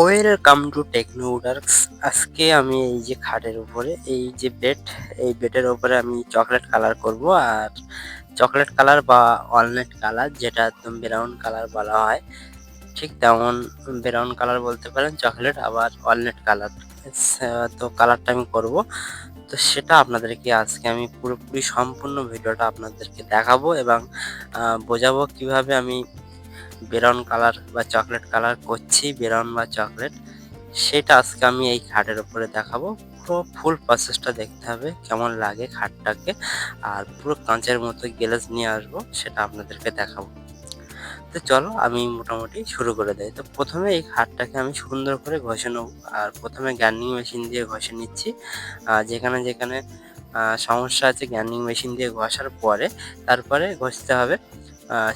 Welcome to techno উডার্কস আজকে আমি এই যে খাটের উপরে, এই যে বেড এই বেডের উপরে আমি চকলেট কালার করব আর চকলেট কালার বা অলনেট কালার যেটা একদম ব্রাউন কালার বলা হয়, ঠিক তেমন ব্রাউন কালার বলতে পারেন চকলেট আবার ওয়ালনাট কালার তো কালারটা আমি করব। তো সেটা আপনাদেরকে আজকে আমি পুরোপুরি সম্পূর্ণ ভিডিওটা আপনাদেরকে দেখাবো এবং বোঝাবো কীভাবে আমি ব্রাউন কালার বা চকলেট কালার করছি ব্রাউন বা চকলেট। সেটা আজকে আমি এই খাটের উপরে দেখাবো। পুরো ফুল প্রসেসটা দেখতে হবে, কেমন লাগে খাটটাকে। আর পুরো কাঁচের মতো গ্লাস নিয়ে আসব, সেটা আপনাদেরকে দেখাবো। তো চলো, আমি মোটামুটি শুরু করে দেই। তো প্রথমে এই খাটটাকে আমি সুন্দর করে ঘষে নেব। আর প্রথমে গ্যান্ডিং মেশিন দিয়ে ঘষে নিচ্ছি। আর যেখানে যেখানে সমস্যা আছে গ্যান্ডিং মেশিন দিয়ে ঘষার পরে, তারপরে ঘষতে হবে।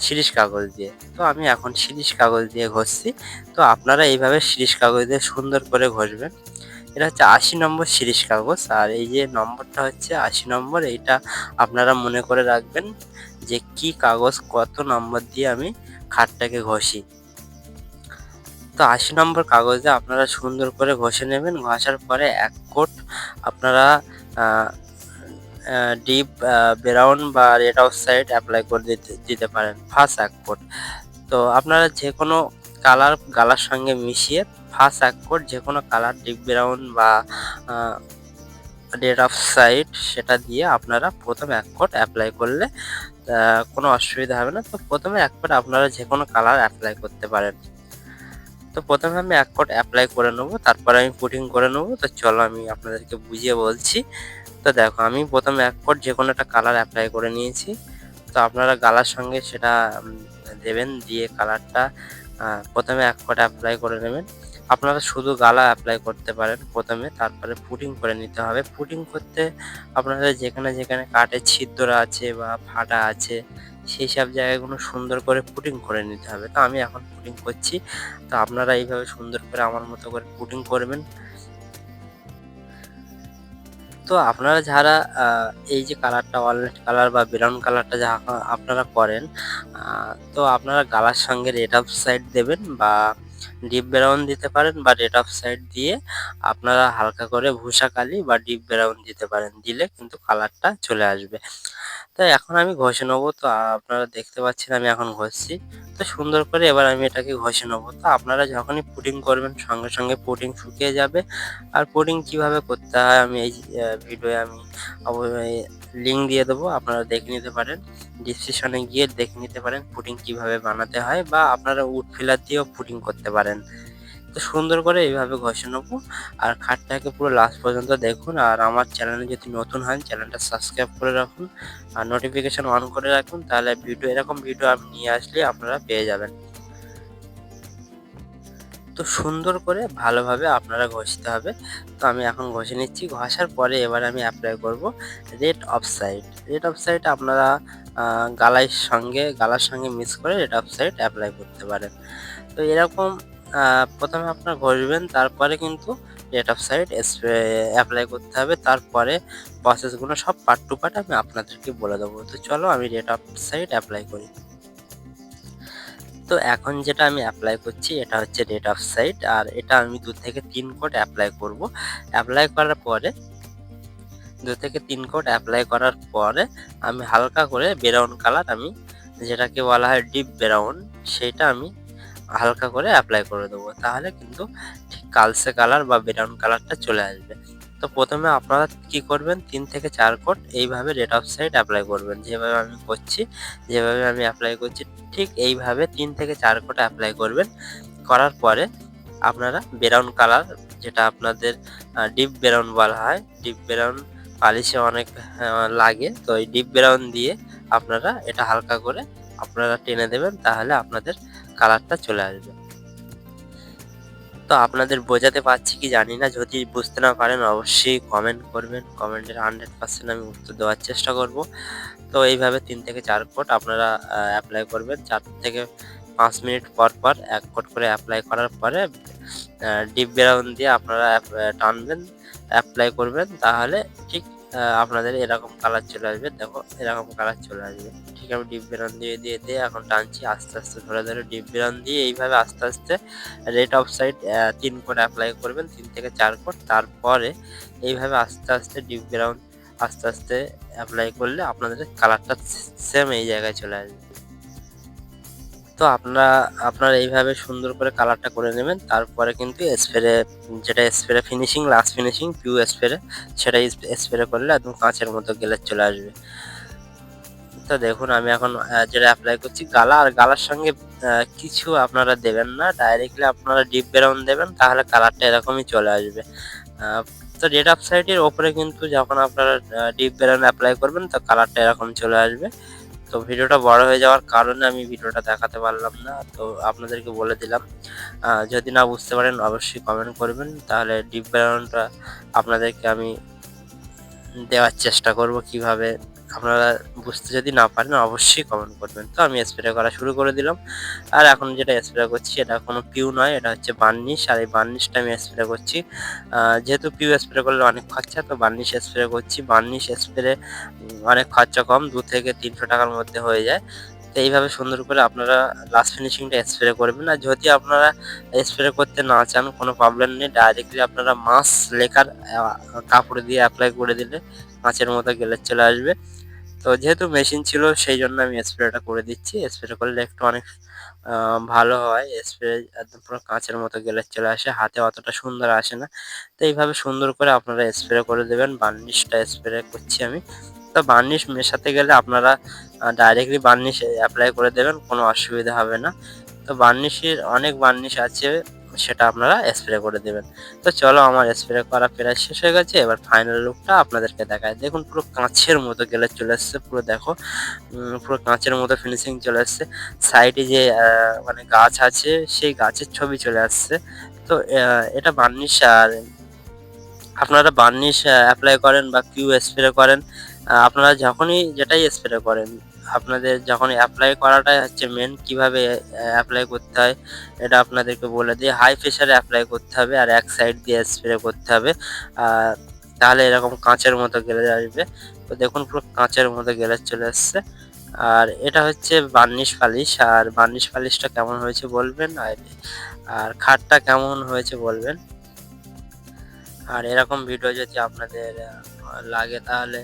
শিরিষ কাগজ দিয়ে। তো আমি এখন শিরিষ কাগজ দিয়ে ঘষছি। তো আপনারা এইভাবে শিরিষ কাগজ দিয়ে সুন্দর করে ঘষবেন। এটা হচ্ছে আশি নম্বর শিরিষ কাগজ। আর এই যে নম্বরটা হচ্ছে আশি নম্বর, এইটা আপনারা মনে করে রাখবেন যে কি কাগজ কত নম্বর দিয়ে আমি খাটটাকে ঘষি। তো আশি নম্বর কাগজে আপনারা সুন্দর করে ঘষে নেবেন। ঘষার পরে এক কোট আপনারা ডিপ ব্রাউন বা রেড আউট সাইড অ্যাপ্লাই করে দিতে দিতে পারেন ফার্স্ট কোট তো আপনারা যে কোনো কালার গালার সঙ্গে মিশিয়ে ফার্স্ট কোট যে কোনো কালার ডিপ ব্রাউন বা রেড অফ সাইড সেটা দিয়ে আপনারা প্রথম এক কোট অ্যাপ্লাই করলে কোনো অসুবিধা হবে না। তো প্রথমে এক কোট আপনারা যে কোনো কালার অ্যাপ্লাই করতে পারেন। তো প্রথমে আমি এক কোট অ্যাপ্লাই করে নেব, তারপরে আমি পুটিং করে নেব। তো চলো আমি আপনাদেরকে বুঝিয়ে বলছি। তো দেখো, আমি প্রথমে এক কোট যে কোনো একটা কালার অ্যাপ্লাই করে নিয়েছি। তো আপনারা গালার সঙ্গে সেটা দেবেন, দিয়ে কালারটা প্রথমে এক কোট অ্যাপ্লাই করে নেবেন। আপনারা শুধু গালা অ্যাপ্লাই করতে পারেন প্রথমে, তারপরে পুটিং করে নিতে হবে। পুটিং করতে আপনাদের যেখানে যেখানে কাঠের ছিদ্র আছে বা ফাটা আছে, সেই সব জায়গাগুলো সুন্দর করে পুটিং করে নিতে হবে। তো আমি এখন পুটিং করছি। তো আপনারা এইভাবে সুন্দর করে আমার মতো করে পুটিং করবেন। তো আপনারা যারা এই যে কালারটা অলরেড কালার বা ব্রাউন কালারটা যা আপনারা করেন তো আপনারা গালার সঙ্গে রেড অফ সাইড দেবেন বা ডিপ ব্রাউন দিতে পারেন বা রেড অফ সাইড দিয়ে আপনারা হালকা করে ভূষা কালি বা ডিপ ব্রাউন দিতে পারেন। দিলে কিন্তু কালারটা চলে আসবে। তো এখন আমি ঘষে নেব। তো আপনারা দেখতে পাচ্ছেন আমি এখন ঘষছি। তো সুন্দর করে এবার আমি এটাকে ঘষে নেব। তো আপনারা যখনই পুডিং করবেন, সঙ্গে সঙ্গে পুডিং শুকিয়ে যাবে। আর পুডিং কীভাবে করতে হয় আমি এই ভিডিওয়ে আমি লিঙ্ক দিয়ে দেবো। আপনারা দেখে নিতে পারেন। ডিসক্রিপশনে গিয়ে দেখে নিতে পারেন পুডিং কীভাবে বানাতে হয়। বা আপনারা উড ফিলার দিয়েও পুডিং করতে পারেন। তো সুন্দর করে এইভাবে ঘষে নেব। আর খাটটাকে পুরো লাস্ট পর্যন্ত দেখুন। আর আমার চ্যানেলে যদি নতুন হয় চ্যানেলটা সাবস্ক্রাইব করে রাখুন। আর নোটিফিকেশন অন করে রাখুন, তাহলে ভিডিও এরকম ভিডিও আমি নিয়ে আসলে আপনারা পেয়ে যাবেন। তো সুন্দর করে ভালোভাবে আপনারা ঘষতে হবে। তো আমি এখন ঘষে নিচ্ছি। ঘষার পরে এবার আমি অ্যাপ্লাই করব red oxide red oxide আপনারা গালার সঙ্গে গালার সঙ্গে মিক্স করে রেড অফ সাইড অ্যাপ্লাই করতে পারেন। তো এরকম প্রথমে আপনার ঘষবেন, তারপরে কিন্তু রেড অফ সাইড অ্যাপ্লাই করতে হবে, তারপরে প্রসেসগুলো সব পার্ট টু পার্ট আমি আপনাদেরকে বলে দেবো। তো চলো আমি রেড অফ সাইড অ্যাপ্লাই করি। তো এখন যেটা আমি অ্যাপ্লাই করছি, এটা হচ্ছে রেড অফ সাইড আর এটা আমি দু থেকে তিন কোট অ্যাপ্লাই করব। অ্যাপ্লাই করার পরে, দু থেকে তিন কোট অ্যাপ্লাই করার পরে আমি হালকা করে ব্রাউন কালার আমি, যেটাকে বলা হয় ডিপ ব্রাউন সেটা আমি হালকা করে অ্যাপ্লাই করে দেবো, তাহলে কিন্তু ঠিক কালসে কালার বা ব্রাউন কালারটা চলে আসবে। তো প্রথমে আপনারা কি করবেন, তিন থেকে চার কোট এইভাবে রেড অফ সাইড অ্যাপ্লাই করবেন। যেভাবে আমি করছি, যেভাবে আমি অ্যাপ্লাই করছি, ঠিক এইভাবে তিন থেকে চার কোট অ্যাপ্লাই করবেন। করার পরে আপনারা ব্রাউন কালার যেটা আপনাদের ডিপ ব্রাউন বলা হয় ডিপ ব্রাউন পালিশে অনেক লাগে, তো এই ডিপ ব্রাউন দিয়ে আপনারা এটা হালকা করে আপনারা টেনে দেবেন, তাহলে আপনাদের কালারটা চলে আসবে। তো আপনাদের বোঝাতে পারছি কি জানি না, যদি বুঝতে না পারেন অবশ্যই কমেন্ট করবেন। কমেন্টের হান্ড্রেড পার্সেন্ট আমি উত্তর দেওয়ার চেষ্টা করব। তো এইভাবে তিন থেকে চার কোট আপনারা অ্যাপ্লাই করবেন। চার থেকে পাঁচ মিনিট পর পর এক কোট করে অ্যাপ্লাই করার পরে ডিপ ব্রাউন দিয়ে আপনারা টানবেন অ্যাপ্লাই করবেন। তাহলে ঠিক আপনাদের এরকম কালার চলে আসবে। দেখো এরকম কালার চলে আসবে। ঠিক আমি ডিপ ব্রাউন দিয়ে, দিয়ে, দিয়ে এখন টানছি আস্তে, আস্তে ধরে, ধরে ডিপ ব্রাউন দিয়ে এইভাবে আস্তে, আস্তে রেড অফ সাইড তিন ৩ কোট অ্যাপ্লাই করবেন তিন থেকে চার কোট। তারপরে এইভাবে আস্তে, আস্তে ডিপ ব্রাউন আস্তে, আস্তে অ্যাপ্লাই করলে আপনাদের কালারটা সেম এই জায়গায় চলে আসবে। তো আপনারা আপনারা এইভাবে সুন্দর করে কালারটা করে নেবেন। তারপরে কিন্তু স্প্রে যেটা স্প্রে ফিনিশিং লাস্ট ফিনিশিং পিউ স্প্রে সেটা স্প্রে করলে একদম কাঁচের মতো গেলে চলে আসবে। তো দেখুন, আমি এখন যেটা অ্যাপ্লাই করছি, গালা, আর গালার সঙ্গে কিছু আপনারা দেবেন না। ডাইরেক্টলি আপনারা ডিপ ব্রাউন দেবেন, তাহলে কালারটা এরকমই চলে আসবে। তো রেড অফ সাইডের ওপরে কিন্তু যখন আপনারা ডিপ ব্রাউন অ্যাপ্লাই করবেন, তো কালারটা এরকম চলে আসবে। তো ভিডিওটা বড় হয়ে যাওয়ার কারণে আমি ভিডিওটা দেখাতে পারলাম না। তো আপনাদেরকে বলে দিলাম। যদি না বুঝতে পারেন, অবশ্যই কমেন্ট করবেন। তাহলে ডিপ ব্যাকগ্রাউন্ডটা আপনাদেরকে আমি দেওয়ার চেষ্টা করব কীভাবে আপনারা বুঝতে যদি না পারেন অবশ্যই কমেন্ট করবেন। তো আমি স্প্রে করা শুরু করে দিলাম। আর এখন যেটা স্প্রে করছি এটা কোনো পিউ নয়, এটা হচ্ছে বার্নিশ। আর এই বার্নিশটা আমি স্প্রে করছি। যেহেতু পিউ স্প্রে করলে অনেক খরচা তো বার্নিশ স্প্রে করছি। বার্নিশ স্প্রে অনেক খরচা কম দু থেকে তিনশো টাকার মধ্যে হয়ে যায়। তো এইভাবে সুন্দর করে আপনারা লাস্ট ফিনিশিংটা স্প্রে করবেন। আর যদি আপনারা স্প্রে করতে না চান, কোনো প্রবলেম নেই। ডাইরেক্টলি আপনারা মাস লেখার কাপড় দিয়ে অ্যাপ্লাই করে দিলে কাঁচের মতো গ্লেজ চলে আসবে। তো যেহেতু মেশিন ছিল, সেই জন্য আমি স্প্রেটা করে দিচ্ছি। স্প্রে করলে একটু অনেক ভালো হয়। স্প্রে একদম পুরো কাঁচের মতো গ্লেজ চলে আসে। হাতে অতটা সুন্দর আসে না। তো এইভাবে সুন্দর করে আপনারা স্প্রে করে দেবেন। বার্নিশটা স্প্রে করছি আমি। তো বার্নিশ মেশাতে গেলে আপনারা ডাইরেক্টলি বার্নিশ অ্যাপ্লাই করে দেবেন। কোনো অসুবিধা হবে না। তো বার্নিশের অনেক বার্নিশ আছে, সেটা আপনারা স্প্রে করে দেবেন। তো চলো আমার স্প্রে করা প্রায় শেষ হয়ে গেছে। এবার ফাইনাল লুকটা আপনাদেরকে দেখায় দেখুন, পুরো কাঁচের মতো গেলে চলে এসছে। পুরো দেখো পুরো কাঁচের মতো ফিনিশিং চলে এসছে। সাইডে যে মানে গাছ আছে, সেই গাছের ছবি চলে আসছে। তো এটা বার্নিশ আর আপনারা বার্নিশ অ্যাপ্লাই করেন বা পিউ স্প্রে করেন আপনারা যখনই যেটাই স্প্রে করেন, আপনাদের যখন অ্যাপ্লাই করাটাই হচ্ছে মেন কীভাবে অ্যাপ্লাই করতে হয়, এটা আপনাদেরকে বলে দিই। হাই প্রেশারে অ্যাপ্লাই করতে হবে আর এক সাইড দিয়ে স্প্রে করতে হবে। তাহলে এরকম কাঁচের মতো গ্লেজ আসবে। তো দেখুন পুরো কাঁচের মতো গ্লেজ চলে এসছে। আর এটা হচ্ছে বার্নিশ পালিশ। আর বার্নিশ পালিশটা কেমন হয়েছে বলবেন। আর খাটটা কেমন হয়েছে বলবেন। আর এরকম ভিডিও যদি আপনাদের লাগে তাহলে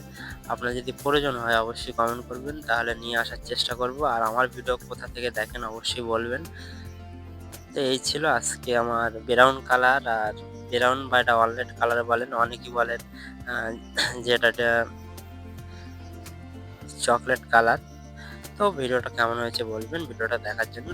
আপনার যদি প্রয়োজন হয় অবশ্যই কমেন্ট করবেন। তাহলে নিয়ে আসার চেষ্টা করব। আর আমার ভিডিও কোথা থেকে দেখেন অবশ্যই বলবেন। তো এই ছিল আজকে আমার ব্রাউন কালার আর ব্রাউন বা এটা ওয়ালনাট কালার বলেন। অনেকেই বলেন যেটা এটা চকলেট কালার। তো ভিডিওটা কেমন হয়েছে বলবেন। ভিডিওটা দেখার জন্য।